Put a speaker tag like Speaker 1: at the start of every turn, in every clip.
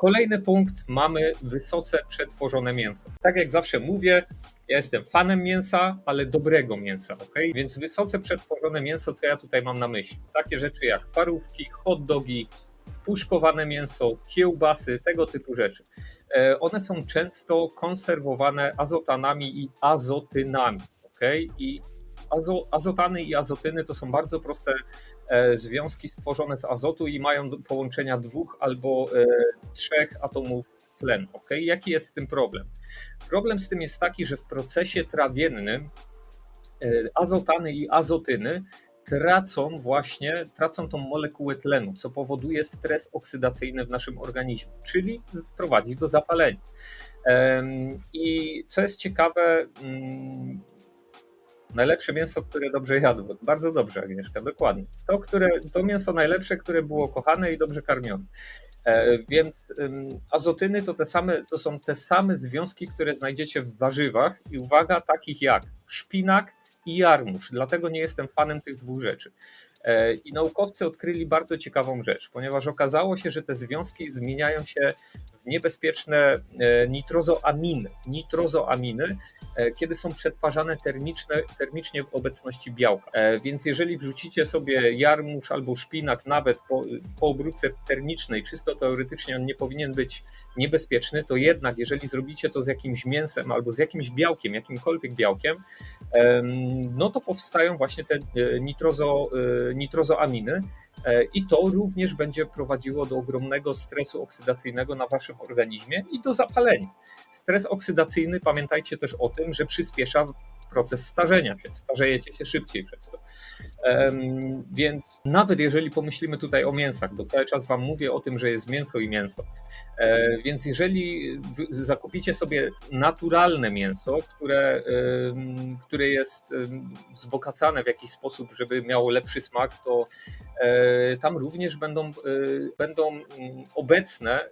Speaker 1: Kolejny punkt, mamy wysoce przetworzone mięso. Tak jak zawsze mówię, ja jestem fanem mięsa, ale dobrego mięsa, ok? Więc wysoce przetworzone mięso, co ja tutaj mam na myśli? Takie rzeczy jak parówki, hot dogi, puszkowane mięso, kiełbasy, tego typu rzeczy. E, One są często konserwowane azotanami i azotynami, ok? I azo, azotany i azotyny to są bardzo proste e, związki stworzone z azotu i mają połączenia dwóch albo e, trzech atomów tlenu. Okay? Jaki jest z tym problem? Problem z tym jest taki, że w procesie trawiennym e, azotany i azotyny tracą właśnie, tracą tą molekułę tlenu, co powoduje stres oksydacyjny w naszym organizmie, czyli prowadzi do zapalenia. I co jest ciekawe, mm, najlepsze mięso, które dobrze jadło. Bardzo dobrze, Agnieszka, dokładnie. To, które, to mięso najlepsze, które było kochane i dobrze karmione. E, Więc azotyny to, te same, to są te same związki, które znajdziecie w warzywach i uwaga, takich jak szpinak i jarmuż. Dlatego nie jestem fanem tych dwóch rzeczy. E, I naukowcy odkryli bardzo ciekawą rzecz, ponieważ okazało się, że te związki zmieniają się niebezpieczne e, nitrozoaminy. Nitrozoaminy, e, kiedy są przetwarzane termiczne, termicznie w obecności białka. E, Więc jeżeli wrzucicie sobie jarmuż albo szpinak nawet po, po obróbce termicznej, czysto teoretycznie on nie powinien być niebezpieczny, to jednak jeżeli zrobicie to z jakimś mięsem albo z jakimś białkiem, jakimkolwiek białkiem, em, no to powstają właśnie te nitrozo, nitrozoaminy i to również będzie prowadziło do ogromnego stresu oksydacyjnego na waszym organizmie i do zapalenia. Stres oksydacyjny, pamiętajcie też o tym, że przyspiesza proces starzenia się, starzejecie się szybciej przez to. Więc nawet jeżeli pomyślimy tutaj o mięsach, bo cały czas Wam mówię o tym, że jest mięso i mięso, E, Więc jeżeli zakupicie sobie naturalne mięso, które, które jest wzbogacane w jakiś sposób, żeby miało lepszy smak, to e, tam również będą, e, będą mm, obecne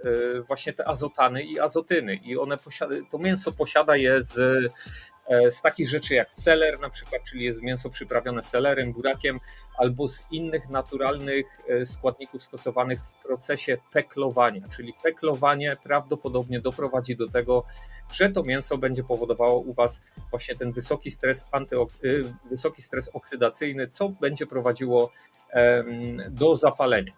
Speaker 1: właśnie te azotany i azotyny. I one posiada, to mięso posiada je z, z takich rzeczy jak seler na przykład, czyli jest mięso przyprawione selerem, burakiem, albo z innych naturalnych e, składników stosowanych w procesie peklowania. Czyli peklowanie prawdopodobnie doprowadzi do tego, że to mięso będzie powodowało u Was właśnie ten wysoki stres, y, wysoki stres oksydacyjny, co będzie prowadziło do zapalenia.